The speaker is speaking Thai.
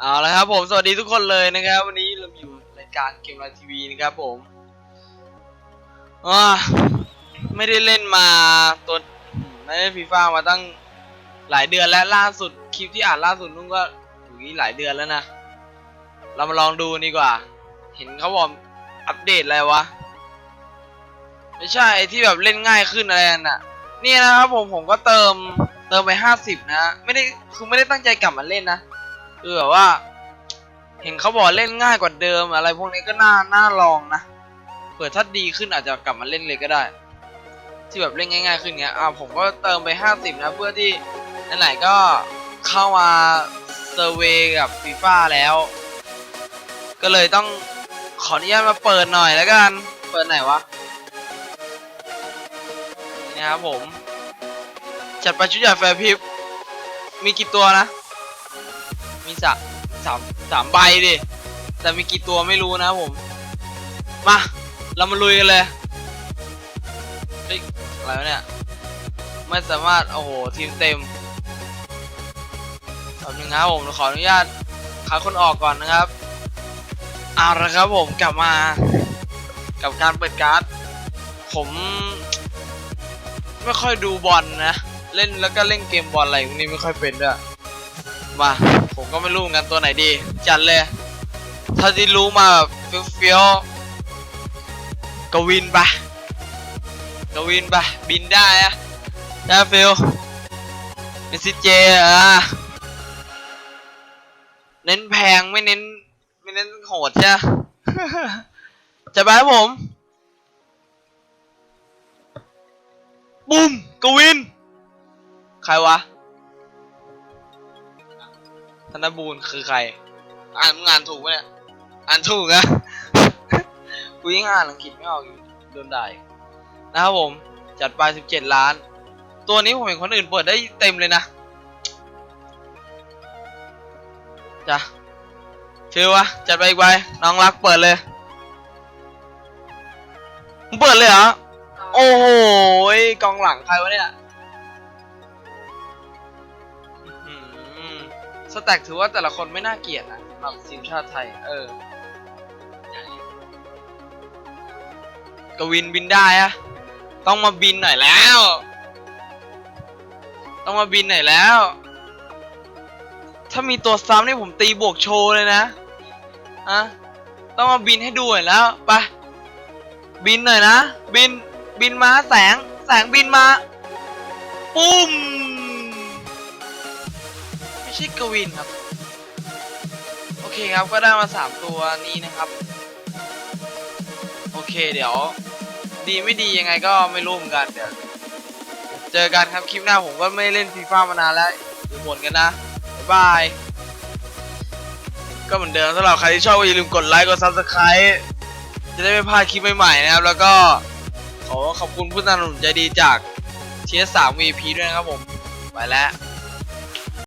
เอาละครับผมสวัสดีทุกคนเลยนะครับ วันนี้เราอยู่รายการเกมไลน์ทีวีนะครับผมอ่าไม่ได้เล่นมาตัวไม่ได้ฟีฟ่ามาตั้งหลายเดือนและล่าสุดคลิปที่อ่านล่าสุดนุ่นก็อยู่นี่หลายเดือนแล้วนะเรามาลองดูดีกว่า เห็นเขาบอกอัปเดตอะไรวะไม่ใช่ที่แบบเล่นง่ายขึ้นอะไรนั่นน่ะนี่นะครับผมผมก็เติมเติมไปห้าสิบนะไม่ได้คือไม่ได้ตั้งใจกลับมาเล่นนะ คือแบบว่า เห็นเขาบอกเล่นง่ายกว่าเดิมอะไรพวกนี้ก็น่าน่าลองนะเผื่อถ้าดีขึ้นอาจจะกลับมาเล่นเลยก็ได้ ที่แบบเล่นง่าย ๆ ขึ้นเงี้ยอ่าผมก็เติมไปห้าสิบนะ เพื่อที่ไหนๆก็เข้ามาเซอร์เวย์กับฟีฟ่าแล้ว ก็เลยต้องขออนุญาตมาเปิดหน่อยแล้วกันเปิดไหนวะนี่ครับผม จัดไปชุดใหญ่แฟร์พิบมีกี่ตัวนะ มีสามสามสามใบดิ แต่มีกี่ตัวไม่รู้นะผม มา เรามาลุยกันเลยเฮ้ยอะไรวะเนี่ย ไม่สามารถ โอ้โห ทีมเต็มแป๊บนึงนะครับผมขออนุญาตคัดคนออกก่อนนะครับ เอาละครับผมกลับมา กับการเปิดการ์ด ผม ไม่ค่อยดูบอลนะเล่นแล้วก็เล่นเกมบอลอะไรพวกนี้ไม่ค่อยเป็นด้วย มา ผมก็ไม่รู้เหมือนกันตัวไหนดี จัดเลยถ้าที่รู้มาแบบเฟี้ยวๆกวินปะกวินปะบินได้อะได้ฟิลเมสซิเจอะเน้นแพงไม่เน้นไม่เน้นโหดใช่จะไปครับผมบุ้มกวิน ใครวะ ธนบูรณ์คือใคร อ่านมึงอ่านถูกปะเนี่ย อ่านถูกนะกูยังอ่านอังกฤษไม่ออกอยู่โดนด่าอีกนะครับผม จัดไป17ล้าน ตัวนี้ผมเห็นคนอื่นเปิดได้เต็มเลยนะจ้ะฟิลวะ จัดไปอีกใบน้องรักเปิดเลยมึงเปิดเลยเหรอ โอ้โหยกองหลังใครวะเนี่ย สแต็กถือว่าแต่ละคนไม่น่าเกลียดนะสำหรับทีมชาติไทย เออ กวินบินได้อะต้องมาบินหน่อยแล้ว ต้องมาบินหน่อยแล้ว ถ้ามีตัวซ้ำนี่ผมตีบวกโชว์เลยนะอะต้องมาบินให้ดูหน่อยแล้วไปบินหน่อยนะ บิน บินมาแสง แสงบินมา ปุ้ม ช่กวินครับ โอเคครับก็ได้มาสามตัวนี้นะครับ โอเคเดี๋ยว ดีไม่ดียังไงก็ไม่รู้เหมือนกันเดี๋ยวเจอกันครับคลิปหน้าผมก็ไม่เล่นฟีฟ่ามานานแล้วดูผลกันนะบ๊ายบาย ก็เหมือนเดิมสำหรับใครที่ชอบก็อย่าลืมกดไลค์กด subscribe จะได้ไม่พลาดคลิปใหม่ๆนะครับ แล้วก็ขอขอบคุณผู้สนับสนุนใจดีจาก TS3 VP ด้วยนะครับผม ไปแล้ว